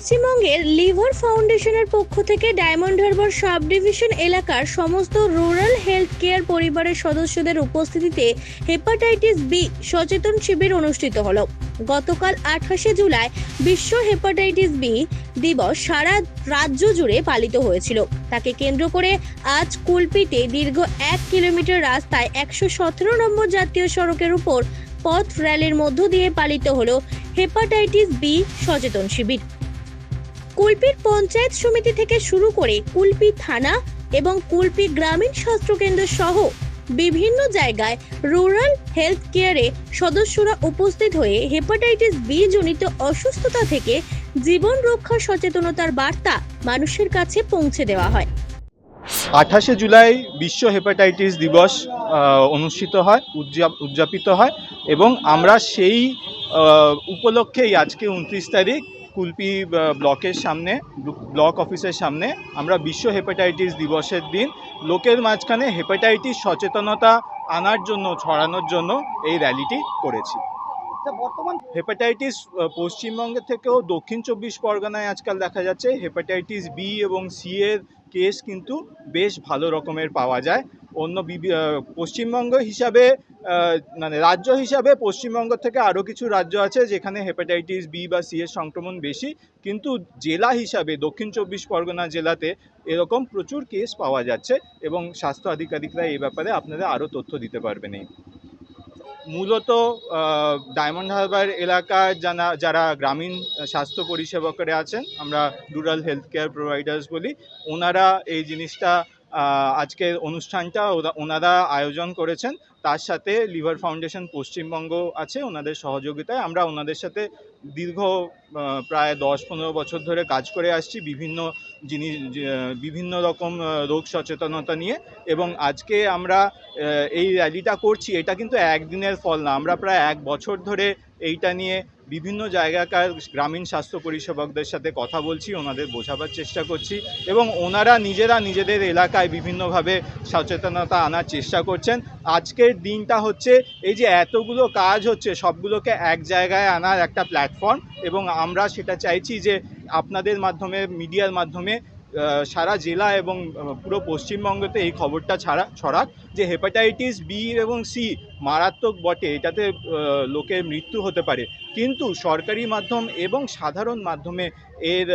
পশ্চিমবঙ্গের লিভার ফাউন্ডেশনের পক্ষ থেকে ডায়মন্ড হারবার সাব ডিভিশন এলাকার সমস্ত রুরাল হেলথ কেয়ার পরিবারের সদস্যদের উপস্থিতিতে হেপাটাইটিস বি সচেতন শিবির অনুষ্ঠিত হলো। গতকাল আঠাশে জুলাই বিশ্ব হেপাটাইটিস বি দিবস সারা রাজ্য জুড়ে পালিত হয়েছিল। তাকে কেন্দ্র করে আজ কুলপিতে দীর্ঘ এক কিলোমিটার রাস্তায় একশো সতেরো নম্বর জাতীয় সড়কের উপর পথ র্যালির মধ্য দিয়ে পালিত হলো হেপাটাইটিস বি সচেতন শিবির। কুলপির পঞ্চায়েত সমিতি থেকে শুরু করে কুলপি থানা এবং কুলপি গ্রামীণ স্বাস্থ্যকেন্দ্র সহ বিভিন্ন জায়গায় রুরাল হেলথ কেয়ারে সদস্যরা উপস্থিত হয়ে হেপাটাইটিস বি জনিত অসুস্থতা থেকে জীবন রক্ষা সচেতনতার বার্তা মানুষের কাছে পৌঁছে দেওয়া হয়। আঠাশে জুলাই বিশ্ব হেপাটাইটিস দিবস অনুষ্ঠিত হয় উদযাপ- উদযাপিত হয় এবং আমরা সেই উপলক্ষেই আজকে উনত্রিশ তারিখ কুলপি ব্লকের সামনে ব্লক অফিসের সামনে আমরা বিশ্ব হেপাটাইটিস দিবসের দিন লোকের মাঝখানে হেপাটাইটিস সচেতনতা আনার জন্য ছড়ানোর জন্য এই র্যালিটি করেছি। বর্তমান হেপাটাইটিস পশ্চিমবঙ্গের থেকেও দক্ষিণ চব্বিশ পরগনায় আজকাল দেখা যাচ্ছে হেপাটাইটিস বি এবং সি এর কেস কিন্তু বেশ ভালো রকমের পাওয়া যায়। অন্য পশ্চিমবঙ্গ হিসাবে মানে রাজ্য হিসাবে পশ্চিমবঙ্গ থেকে আরও কিছু রাজ্য আছে যেখানে হেপাটাইটিস বি বা সি এর সংক্রমণ বেশি, কিন্তু জেলা হিসাবে দক্ষিণ চব্বিশ পরগনা জেলাতে এরকম প্রচুর কেস পাওয়া যাচ্ছে এবং স্বাস্থ্য আধিকারিকরা এই ব্যাপারে আপনাদের আরও তথ্য দিতে পারবেন এই। মূলত ডায়মন্ড হারবার এলাকার যারা যারা গ্রামীণ স্বাস্থ্য পরিষেবকরা আছেন, আমরা রুরাল হেলথ কেয়ার প্রোভাইডার্স বলি, ওনারা এই জিনিসটা আজকের অনুষ্ঠানটা ওনারা আয়োজন করেছেন। তার সাথে লিভার ফাউন্ডেশন পশ্চিমবঙ্গ আছে, ওনাদের সহযোগিতায়। আমরা ওনাদের সাথে দীর্ঘ প্রায় দশ পনেরো বছর ধরে কাজ করে আসছি বিভিন্ন জিনিস বিভিন্ন রকম রোগ সচেতনতা নিয়ে। এবং আজকে আমরা এই র্যালিটা করছি, এটা কিন্তু একদিনের ফল না। আমরা প্রায় এক বছর ধরে এইটা নিয়ে বিভিন্ন জায়গাকার গ্রামীণ স্বাস্থ্য পরিষেবকদের সাথে কথা বলছি, ওনাদের বোঝাবার চেষ্টা করছি এবং ওনারা নিজেরা নিজেদের এলাকায় বিভিন্নভাবে সচেতনতা আনার চেষ্টা করছেন। আজকের দিনটা হচ্ছে এই যে এতগুলো কাজ হচ্ছে, সবগুলোকে এক জায়গায় আনার একটা প্ল্যাটফর্ম এবং আমরা সেটা চাইছি যে আপনাদের মাধ্যমে, মিডিয়ার মাধ্যমে সারা জেলা এবং পুরো পশ্চিমবঙ্গতে এই খবরটা ছাড়া, ছড়াক যে হেপাটাইটিস বি এবং সি মারাত্মক বটে, এটাতে লোকের মৃত্যু হতে পারে। কিন্তু সরকারি মাধ্যম এবং সাধারণ মাধ্যমে এর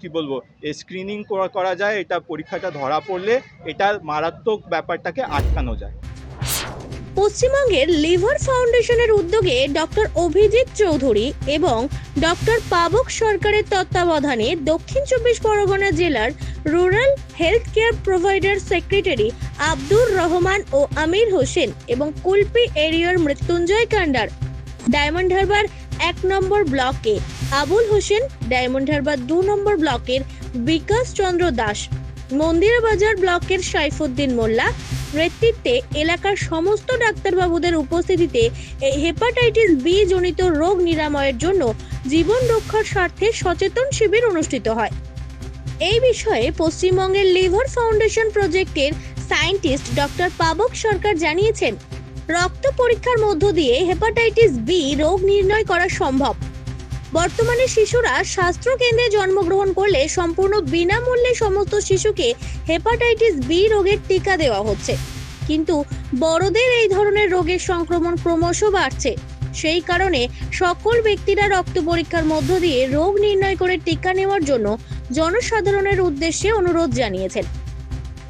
কি বলব, এর স্ক্রিনিং করা যায়, এটা পরীক্ষাটা ধরা পড়লে এটার মারাত্মক ব্যাপারটাকে আটকানো যায়। পশ্চিমবঙ্গের লিভার ফাউন্ডেশনের উদ্যোগে ডক্টর অভিজিৎ চৌধুরী এবং ডক্টর পাবক সরকারের তত্ত্বাবধানে দক্ষিণ চব্বিশ পরগনা জেলার rural health care provider secretary Abdur Rahman ও আমির হোসেন এবং কুলপি এরিয়ার মৃত্যুঞ্জয় কান্ডার। ডায়মন্ড হারবার এক নম্বর ব্লকে আবুল হোসেন, ডায়মন্ড হারবার দু নম্বর ব্লকের বিকাশ চন্দ্র দাস, মন্দিরাবাজার ব্লকের সাইফুদ্দিন মোল্লা নেতৃত্বে এলাকার সমস্ত ডাক্তারবাবুদের উপস্থিতিতে এই হেপাটাইটিস বি জনিত রোগ নিরাময়ের জন্য জীবন রক্ষার স্বার্থে সচেতন শিবির অনুষ্ঠিত হয়। এই বিষয়ে পশ্চিমবঙ্গের লিভার ফাউন্ডেশন প্রজেক্টের সায়েন্টিস্ট ডক্টর পাবক সরকার জানিয়েছেন, রক্ত পরীক্ষার মধ্য দিয়ে হেপাটাইটিস বি রোগ নির্ণয় করা সম্ভব। বর্তমানে শিশুরা স্বাস্থ্য কেন্দ্রে জন্মগ্রহণ করলে সম্পূর্ণ বিনামূল্যে সমস্ত শিশুকে হেপাটাইটিস বি রোগের টিকা দেওয়া হচ্ছে। কিন্তু বড়দের এই ধরনের রোগের সংক্রমণ ক্রমশ বাড়ছে। সেই কারণে সকল ব্যক্তিরা রক্ত পরীক্ষার মধ্য দিয়ে রোগ নির্ণয় করে টিকা নেওয়ার জন্য জনসাধারণের উদ্দেশ্যে অনুরোধ জানিয়েছেন।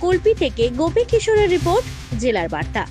কল্পি থেকে গোপী কিশোরের রিপোর্ট, জেলার বার্তা।